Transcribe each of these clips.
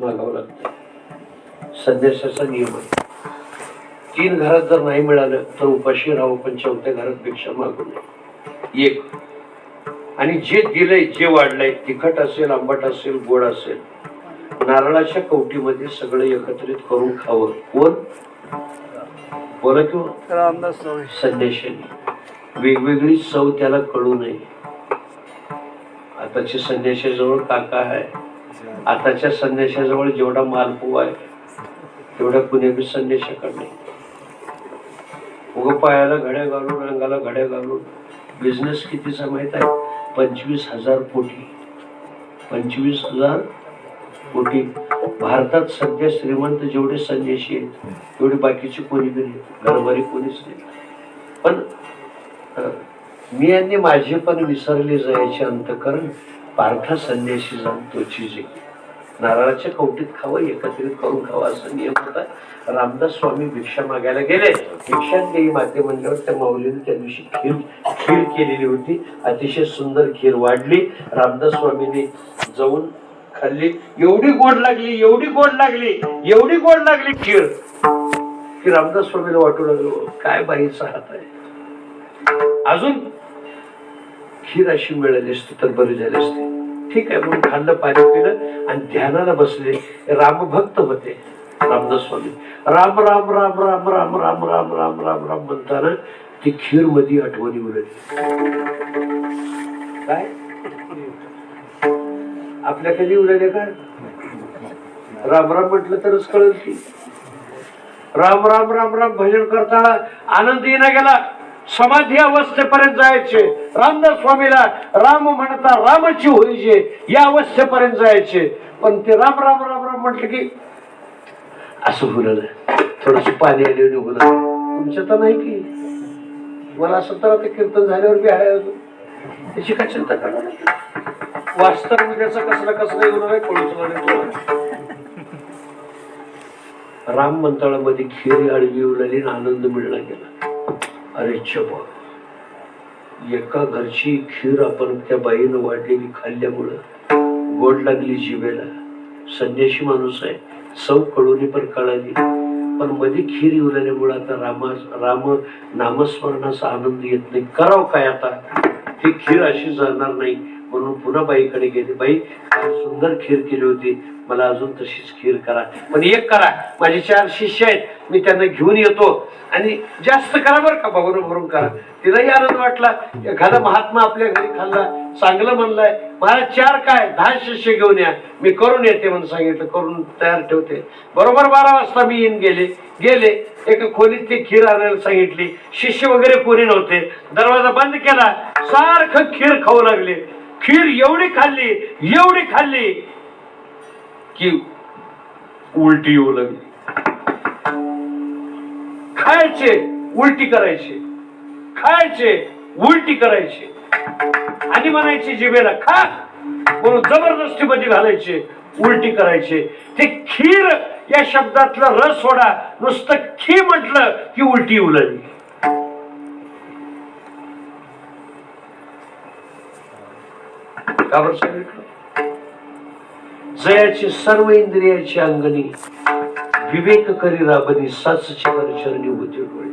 मागावं लागतं संन्यासाचा नियम आहे तीन घरात जर नाही मिळालं तर उपाशी राहावं पण चौथ्या घरात भिक्षा मागू नये एक. आणि जे दिलंय जे वाढलंय तिखट असेल आंबट असेल गोड असेल नारळाच्या कवटीमध्ये सगळं एकत्रित करून खावं. कोण? बोला किंवा स्वामी संन्याशाने वेगवेगळी चव त्याला कळू नये. आताच्या संन्याशाजवळ काका आहे. आताच्या संदेशाजवळ जेवढा मालपू आहे तेवढ्या कुणी बी संन्याशाकडे नाही पायाला घड्या घालून अंगाला घड्या घालून बिझनेस कितीचा माहीत आहे? पंचवीस हजार कोटी. पंचवीस हजार कोटी. भारतात सध्या श्रीमंत जेवढे संदेशी आहेत तेवढे बाकीचे कोणी बी नाही. घरभरी कोणीच नाही. पण मी यांनी माझे पण विसरले जायचे अंतकरण. पार्था संन्याशी जाणतो चिजे नारळाच्या कवटीत खावं एकत्रित करून खावं असं नियम होता. रामदास स्वामी भिक्षा मागायला गेले. भिक्षा देई माते म्हणल्यावर त्या माऊलीने त्या दिवशी खीर खीर केलेली होती. अतिशय सुंदर खीर वाढली. रामदास स्वामीने जाऊन खाल्ली. एवढी गोड लागली एवढी गोड लागली एवढी गोड लागली खीर. की रामदास स्वामीला वाटू लागलो काय बाईचा हात आहे? अजून खीर अशी मिळाली असती तर बरी झाली असते ठीक आहे म्हणून खाल्लं पाणी पिलं आणि ध्यानाला बसले रामभक्त होते रामदास स्वामी राम राम राम राम राम राम राम राम राम राम म्हणताना ती खीरमध्ये आठवणी उरली काय आपल्या कधी उरले काय राम राम म्हटलं तरच कळेल की राम राम राम राम भजन करताना आनंद येणं गेला समाधी अवस्थेपर्यंत जायचे. रामदास स्वामीला राम म्हणता रामाची होईचे या अवस्थेपर्यंत जायचे. पण ते राम राम राम राम म्हटलं की असं होणार थोडस पाणी आले होणार तुमचं तर नाही की. मला असं तर आता कीर्तन झाल्यावर बी आहे त्याची काय चिंता करणार वास्तव उद्याचा कसलं कसला येऊन आहे कळूच नाही राम मंतळामध्ये खीर आडवी उडाली आणि आनंद मिळला गेला. अरे चपा. एका घरची खीर आपण त्या बाईनं वाढलेली खाल्ल्यामुळं गोड लागली जिभेला. संन्याशी माणूस आहे. सौ कळुनी पण कळाली. पण मध्ये खीर उरल्यामुळं आता रामा राम नामस्मरणाचा आनंद येत नाही. करावं काय आता? ती खीर अशी जाणार नाही. पुन्हा बाईकडे गेले. बाई सुंदर खीर केली होती. मला अजून तशीच खीर करा. पण एक करा. माझे चार शिष्य आहेत. मी त्यांना घेऊन येतो. आणि जास्त करा बरं का भरून भरून करा. तिलाही आनंद वाटला. एखादा महात्मा आपल्या घरी खाल्ला चांगलं म्हणलंय मला चार काय? दहा शिष्य घेऊन या. मी करून येते म्हणून सांगितलं. करून तयार ठेवते. बरोबर बारा वाजता मी येऊन गेले. गेले. एका खोलीत ते खीर आणायला सांगितली. शिष्य वगैरे कोणी नव्हते. दरवाजा बंद केला. सारखं खीर खाऊ लागले. खीर एवढी खाल्ली एवढी खाल्ली की उलटी येऊ लागली. खायचे उलटी करायचे. खायचे उलटी करायचे. आणि म्हणायचे जिभेला खा. म्हणून जबरदस्ती मध्ये घालायचे उलटी करायचे. ते खीर या शब्दातला रस सोडा नुसतं खी म्हटलं की उलटी येऊ का बरं सांगितलं जयाची सर्व इंद्रियाची अंगणी विवेक करी राबनी साचची चरणी होती डोळे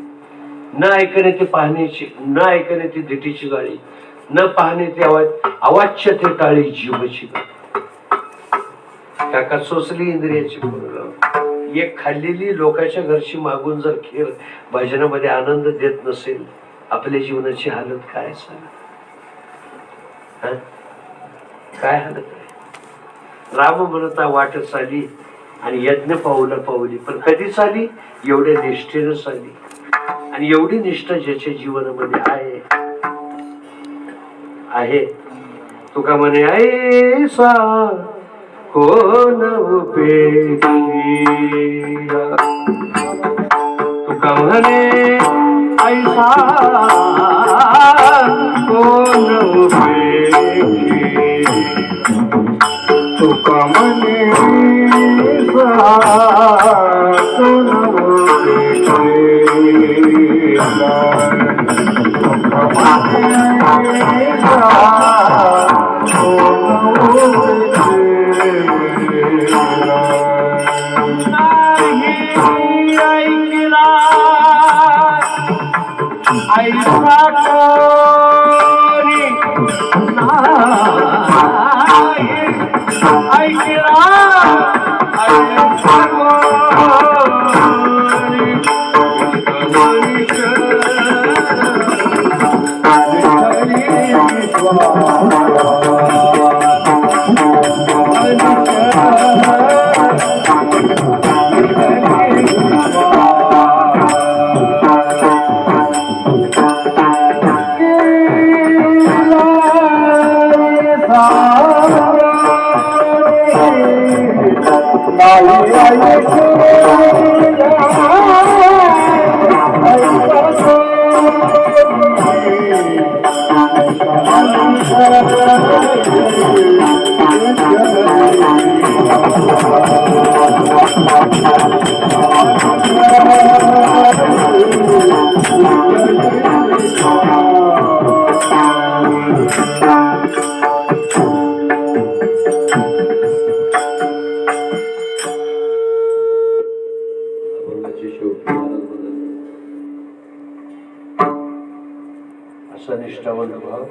न ऐकणे ते पाहण्याची न ऐकणे ते दिटीची गाळी न पाहणे ते आवाज अवाच्य ते टाळी जीवची गाळी. काका सोसली इंद्रियाची बोललं एक खाल्लेली लोकांच्या घरची मागून जर खेळ भजनामध्ये आनंद देत नसेल आपल्या जीवनाची हालत काय सांग? काय हालत राम म्हणता वाट चाली आणि यज्ञ पाऊला पाहुली पण कधी चाली एवढ्या निष्ठेनं चाली आणि एवढी निष्ठा ज्याच्या जीवनामध्ये आहे आहे. तुका म्हणे ऐसा कोण उपेक्षिला तुका म्हणे ऐसा I get up, I get up. असा निष्ठावंत भाव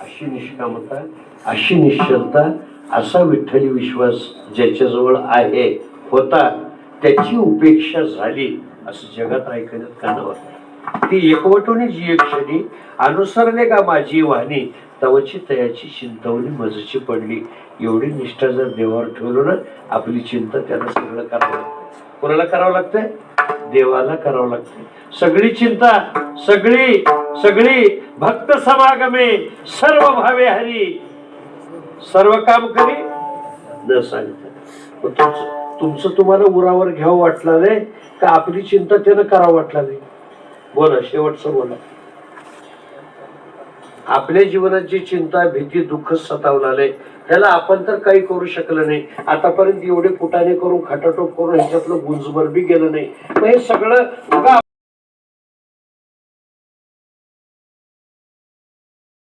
अशी निष्कामता अशी निश्चलता असा विठ्ठली विश्वास ज्याच्याजवळ आहे होता. त्याची उपेक्षा झाली असं जगात ऐकण्यात कानावर ती एकवटून जी एक क्षणी अनुसरणे का माझी वाहनी तवची तयाची चिंतवणी मजची पडली. एवढी निष्ठा जर देवावर ठेवलो ना आपली चिंता त्याला सगळं करावं लागतं. कोणाला करावं लागतंय देवाला करावं लागतंय सगळी चिंता सगळी सगळी भक्त समागमे सर्व भावे हरी सर्व काम करी न सांगता. तुमचं तुम्हाला उरावर घ्यावं वाटलं नाही का आपली चिंता त्यानं करावं वाटलं नाही? बोला शेवटचं बोला. आपल्या जीवनात जी चिंता भीती दुःख सतावला नाही त्याला आपण तर काही करू शकलं नाही. आतापर्यंत एवढे फुटाने करून खटाटोप करून ह्याच्यातलं गुंजभर बी गेलं नाही. मग हे सगळं